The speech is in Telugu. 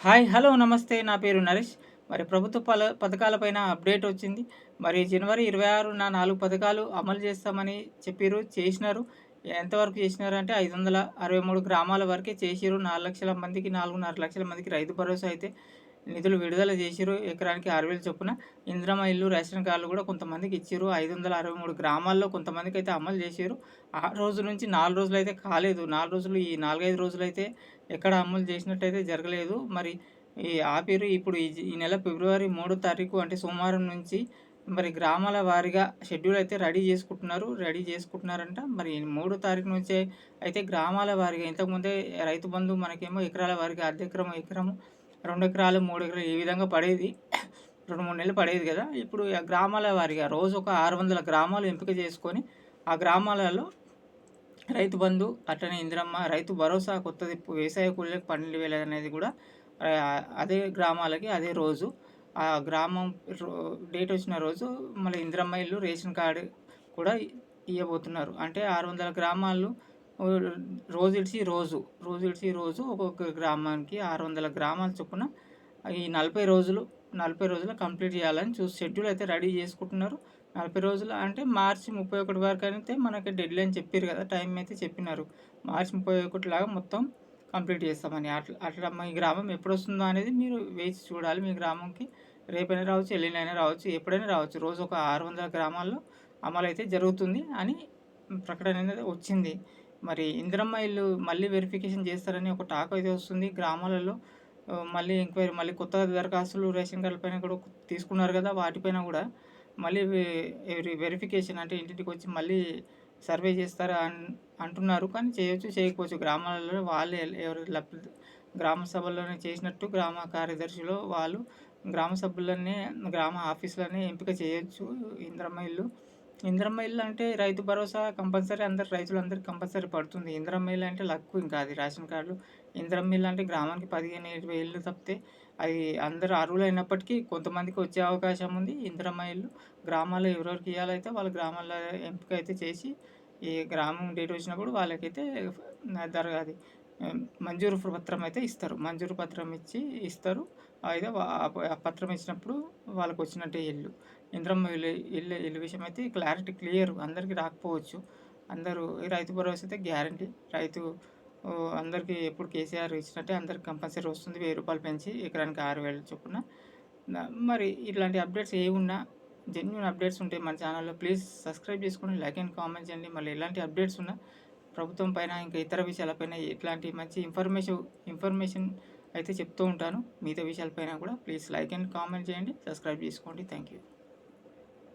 హాయ్ హలో నమస్తే. నా పేరు నరేష్. మరి ప్రభుత్వ పల పథకాలపైన అప్డేట్ వచ్చింది. మరి జనవరి ఇరవై ఆరున నాలుగు పథకాలు అమలు చేస్తామని చెప్పారు చేసినారు. ఎంతవరకు చేసినారు అంటే ఐదు వందల అరవై మూడు గ్రామాల వరకే చేసిరు నాలుగు లక్షల మందికి నాలుగున్నర లక్షల మందికి రైతు భరోసా అయితే నిధులు విడుదల చేసిరు ఎకరానికి ఆరు వేలు చొప్పున ఇంద్రమ ఇల్లు రేషన్ కార్డులు కూడా కొంతమందికి ఇచ్చారు ఐదు వందల అరవై మూడు గ్రామాల్లో కొంతమందికి అయితే అమలు చేశారు ఆ రోజు నుంచి నాలుగు రోజులు అయితే కాలేదు. నాలుగు రోజులు ఈ నాలుగైదు రోజులు అయితే ఎక్కడ అమలు చేసినట్టయితే జరగలేదు. మరి ఈ ఆపిరు ఇప్పుడు ఈ నెల ఫిబ్రవరి మూడో తారీఖు అంటే సోమవారం నుంచి మరి గ్రామాల వారీగా షెడ్యూల్ అయితే రెడీ చేసుకుంటున్నారు. రెడీ చేసుకుంటున్నారంట. మరి మూడో తారీఖు నుంచే అయితే గ్రామాల వారీగా ఇంతకుముందే రైతు బంధు మనకేమో ఎకరాల వారిగా అర్ధ ఎకరం ఎకరము రెండు ఎకరాలు మూడు ఎకరాలు ఈ విధంగా పడేది. రెండు మూడు నెలలు పడేది కదా. ఇప్పుడు గ్రామాల వారిగా రోజు ఒక ఆరు వందల గ్రామాలు ఎంపిక చేసుకొని ఆ గ్రామాలలో రైతు బంధు అట్లనే ఇందిరమ్మ రైతు భరోసా కొత్తది వ్యవసాయ కూలీలకు పన్నెండు వేలు అనేది కూడా అదే గ్రామాలకి అదే రోజు ఆ గ్రామం డేట్ వచ్చిన రోజు మళ్ళీ ఇందిరమ్మ ఇల్లు రేషన్ కార్డు కూడా ఇవ్వబోతున్నారు అంటే ఆరు వందల గ్రామాలు రోజు ఇడిచి రోజు రోజు ఇడిచి రోజు ఒక్కొక్క గ్రామానికి ఆరు వందల గ్రామాల చొప్పున ఈ నలభై రోజులు నలభై రోజులు కంప్లీట్ చేయాలని చూసి షెడ్యూల్ అయితే రెడీ చేసుకుంటున్నారు. నలభై రోజులు అంటే మార్చి ముప్పై ఒకటి వరకు అయితే మనకి డెడ్ లైన్ చెప్పారు కదా టైం అయితే చెప్పినారు. మార్చి ముప్పై ఒకటి లాగా మొత్తం కంప్లీట్ చేస్తామని. అట్లా అట్లా మీ గ్రామం ఎప్పుడు వస్తుందో అనేది మీరు వేచి చూడాలి. మీ గ్రామంకి రేపైనా రావచ్చు ఎల్లుండైనా రావచ్చు ఎప్పుడైనా రావచ్చు. రోజు ఒక ఆరు వందల గ్రామాల్లో అమలు అయితే జరుగుతుంది అని ప్రకటన అనేది వచ్చింది. మరి ఇందిరమ్మ ఇల్లు మళ్ళీ వెరిఫికేషన్ చేస్తారని ఒక టాక్ అయితే వస్తుంది గ్రామాలలో. మళ్ళీ ఎంక్వైరీ మళ్ళీ కొత్త దరఖాస్తులు రేషన్ కార్డుల పైన కూడా తీసుకున్నారు కదా వాటిపైన కూడా. మళ్ళీ వెరిఫికేషన్ అంటే ఇంటింటికి వచ్చి మళ్ళీ సర్వే చేస్తారా అన్ అంటున్నారు. కానీ చేయొచ్చు చేయకపోవచ్చు. గ్రామాలలో వాళ్ళే ఎవరు గ్రామ సభల్లోనే చేసినట్టు గ్రామ కార్యదర్శిలో వాళ్ళు గ్రామ సభ్యులనే గ్రామ ఆఫీసులనే ఎంపిక చేయొచ్చు ఇంద్రమ్మ ఇల్లు. ఇంద్రమ్మ ఇల్లు అంటే రైతు భరోసా కంపల్సరీ అందరు రైతులందరికీ కంపల్సరీ పడుతుంది. ఇంద్రమ్మ ఇల్లు అంటే లక్కు ఇంకా అది రేషన్ కార్డు. ఇంద్రమ్మ ఇల్లు అంటే గ్రామానికి పదిహేను ఇరవై ఇళ్ళు తప్పితే అది అందరు అయినప్పటికీ కొంతమందికి వచ్చే అవకాశం ఉంది. ఇంద్రమ్మ ఇల్లు గ్రామాల్లో ఎవరెవరికి ఇవ్వాలైతే వాళ్ళ గ్రామాల్లో ఎంపిక అయితే చేసి ఈ గ్రామం డేట్ వచ్చినప్పుడు వాళ్ళకైతే ధర అది మంజూరు పత్రం అయితే ఇస్తారు. మంజూరు పత్రం ఇచ్చి ఇస్తారు. అయితే ఆ పత్రం ఇచ్చినప్పుడు వాళ్ళకి వచ్చినట్టే ఇల్లు. ఇంద్రమ్మ ఇల్లు ఇల్లు ఇల్లు విషయం అయితే క్లారిటీ క్లియర్. అందరికీ రాకపోవచ్చు. అందరూ రైతు భరోసా అయితే గ్యారంటీ. రైతు అందరికీ ఎప్పుడు కేసీఆర్ ఇచ్చినట్టే అందరికి కంపల్సరీ వస్తుంది. వెయ్యి రూపాయలు పెంచి ఎకరానికి ఆరు వేలు చొప్పున. మరి ఇట్లాంటి అప్డేట్స్ ఏమున్నా జెన్యున్ అప్డేట్స్ ఉంటాయి మన ఛానల్లో ప్లీజ్ సబ్స్క్రైబ్ చేసుకోండి లైక్ అండ్ కామెంట్ చేయండి. మళ్ళీ ఎలాంటి అప్డేట్స్ ఉన్నా ప్రభుత్వం పైన ఇంకా ఇతర విషయాలపైన ఇట్లాంటి మంచి ఇన్ఫర్మేషన్ ఇన్ఫర్మేషన్ అయితే చెప్తూ ఉంటాను. మిగతా విషయాలపైన కూడా ప్లీజ్ లైక్ అండ్ కామెంట్ చేయండి. సబ్స్క్రైబ్ చేసుకోండి. Thank you